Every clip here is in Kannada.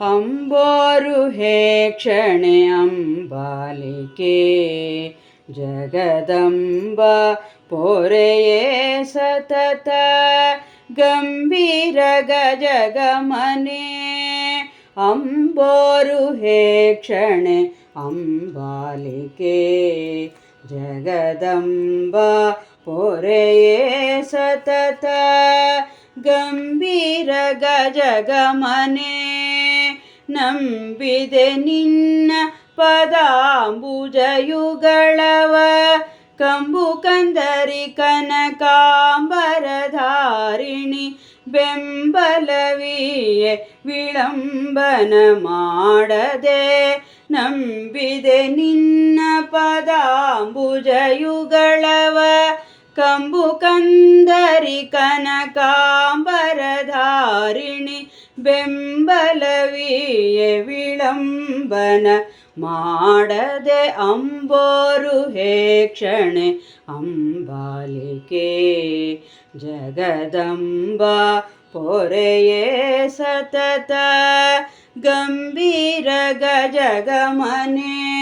ಅಂಬೋರು ಹೇ ಕ್ಷಣೆ ಅಂಬಾಲಿಕೆ, ಜಗದಂಬ ಪೊರೆಯೇ ಸತತ, ಗಂಭೀರ ಗಜಗಮನೆ ಅಂಬೋರು ಹೇ ಕ್ಷಣೆ ಅಂಬಾಲಿಕೆ, ಜಗದಂಬ ಪೊರೆಯೇ ಸತತ, ಗಂಭೀರ ಗಜಗಮನೆ ನಂಬಿದೆ ನಿನ್ನ ಪದಾಂಬುಜಯುಗಳವ ಕಂಬು ಕಂದರಿ ಕನಕಾಂಬರಧಾರಿಣಿ ಬೆಂಬಲವಿಯೇ ವಿಳಂಬನ ಮಾಡದೆ ನಂಬಿದೆ ನಿನ್ನ ಪದಾಂಬುಜಯುಗಳವ ಕಂಬು ಕಂದರಿ ಕನಕಾಂಬರಧಾರಿಣಿ ಬೆಂಬಲವಿಯೇ ವಿಳಂಬನ ಮಾಡದೆ ಅಂಬೋರು ಹೇ ಕ್ಷಣೆ ಅಂಬಾಲಿಕೆ. ಜಗದಂಬ ಪೊರೆಯೇ ಸತತ ಗಂಭೀರ ಗಜಗಮನೆ.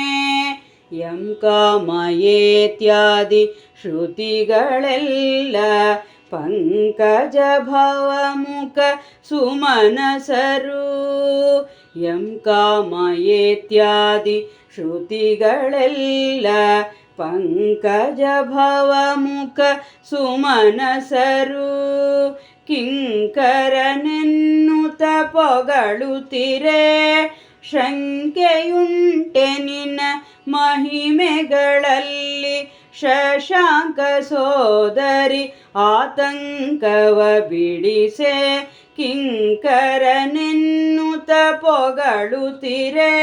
ಯಂ ಕಾಮಯೇತ್ಯಾದಿ ಶ್ರುತಿಗಳೆಲ್ಲ ಪಂಕಜ ಭವಮುಖ ಸುಮನಸರು ಎಂ ಕಾಮಯೇತ್ಯಾದಿ ಶ್ರುತಿಗಳೆಲ್ಲ ಪಂಕಜ ಭವಮುಖ ಸುಮನಸರು ಕಿಂಕರನೆನ್ನುತ ಪೊಗಳುತ್ತಿರೆ ಶಂಕೆಯುಂಟೆ ನಿನ್ನ ಮಹಿಮೆಗಳಲ್ಲಿ ಶಶಾಂಕ ಸೋದರಿ ಆತಂಕವ ಬಿಡಿಸೆ ಕಿಂಕರನೆನ್ನುತ ಪೊಗಳುತ್ತಿರೆ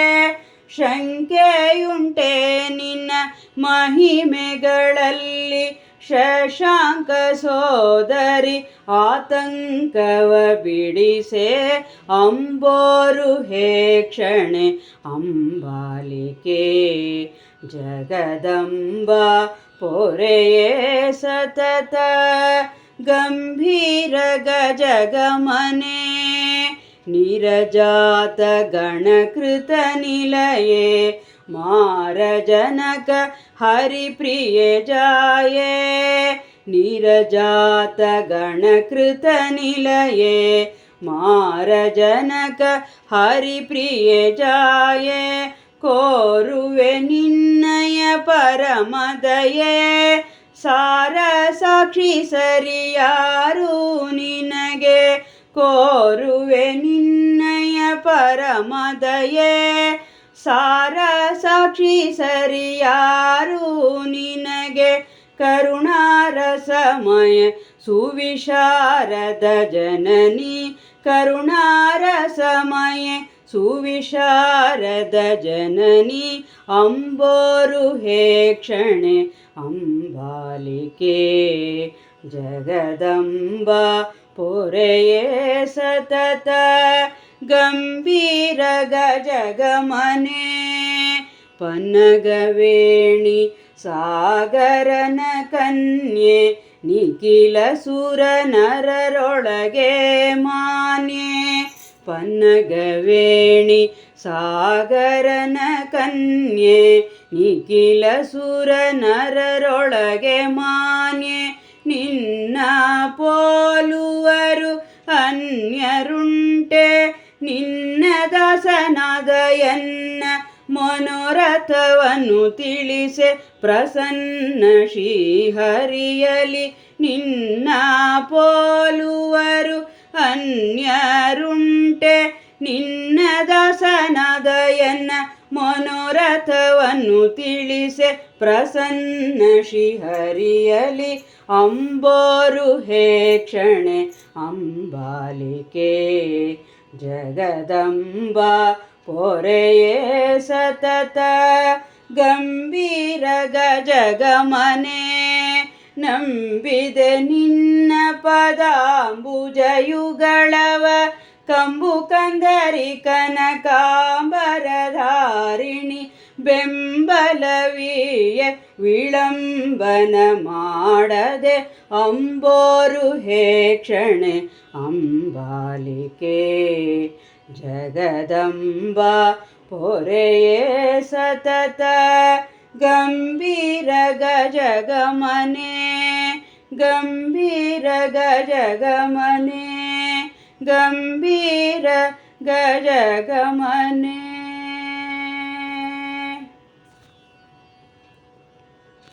ಶಂಕೆಯುಂಟೆ ನಿನ್ನ ಮಹಿಮೆಗಳಲ್ಲಿ ಶಶಾಂಕ ಸೋದರಿ ಆತಂಕವ ಬಿಡಿಸೆ. ಅಂಬೋರು ಹೇ ಕ್ಷಣೆ, ಅಂಬಾಲಿಕೆ जगदम्बा पोरे सतत गम्भीरगजगमने निरजातगणकृतनिलये मारजनक हरिप्रिये जाये निरजातगणकृतनिलये मारजनक हरिप्रिये जाये ಕೋರುವೆ ನಿನ್ನಯ ಪರಮದಯೇ. ಸಾರ ಸಾಕ್ಷಿ ಸರಿಯಾರು ನಿನಗೆ? ಕೋರುವೆ ನಿನ್ನಯ ಪರಮದಯೇ. ಸಾರ ಸಾಕ್ಷಿ ಸರಿಯಾರು ನಿನಗೆ? ಕರುಣಾರಸಮಯ ಸುವಿಶಾರದ ಜನನಿ. ಕರುಣಾರಸಮಯ सुविशारदजननि अम्बोरुहे क्षणे अम्बालिके जगदम्बा पुरये सतत गम्भीरगजगमने पनगवेणि सागरनकन्ये निखिलसुरनररोलगे मान्ये ಪನ್ನಗವೇಣಿ ಸಾಗರನ ಕನ್ಯೆ, ನಿಖಿಲ ಸುರನರರೊಳಗೆ ಮಾನ್ಯೆ. ನಿನ್ನ ಪೋಲುವರು ಅನ್ಯರುಂಟೆ, ನಿನ್ನ ದಾಸನಾದಯನ್ನ ಮನೋರಥವನ್ನು ತಿಳಿಸೆ. ಪ್ರಸನ್ನ ಶ್ರೀಹರಿಯಲಿ ನಿನ್ನ ಪೋಲುವರು ಅನ್ಯರುಂಟೆ ನಿನ್ನ ದಾಸನಾದ ಎನ್ನ ಮನೋರಥವನ್ನು ತಿಳಿಸೆ ಪ್ರಸನ್ನ ಶ್ರೀಹರಿಯಲಿ. ಅಂಬೋರು ಹೇ ಕ್ಷಣೆ ಅಂಬಾಲಿಕೆ ಜಗದಂಬ ಪೊರೆಯೇ ಸತತ. ಗಂಭೀರ ಗಜಗಮನೆ ನಂಬಿದೆ ನಿನ್ನ ಪದಾಂಬುಜಯುಗಳವ. ಕಂಬು ಕಂದರಿ ಕನಕಾಂಬರಧಾರಿಣಿ ಬೆಂಬಲವಿಯ ವಿಳಂಬನ ಮಾಡದೆ ಅಂಬೋರು ಹೇಕ್ಷಣೆ ಅಂಬಾಲಿಕೆ. ಜಗದಂಬ ಪೊರೆಯೇ ಸತತ ಗಂಭೀರ ಗಜಗಮನೆ ಗಂಭೀರ ಗಜಗಮನೆ ಗಂಭೀರ ಗಜಗಮನೆ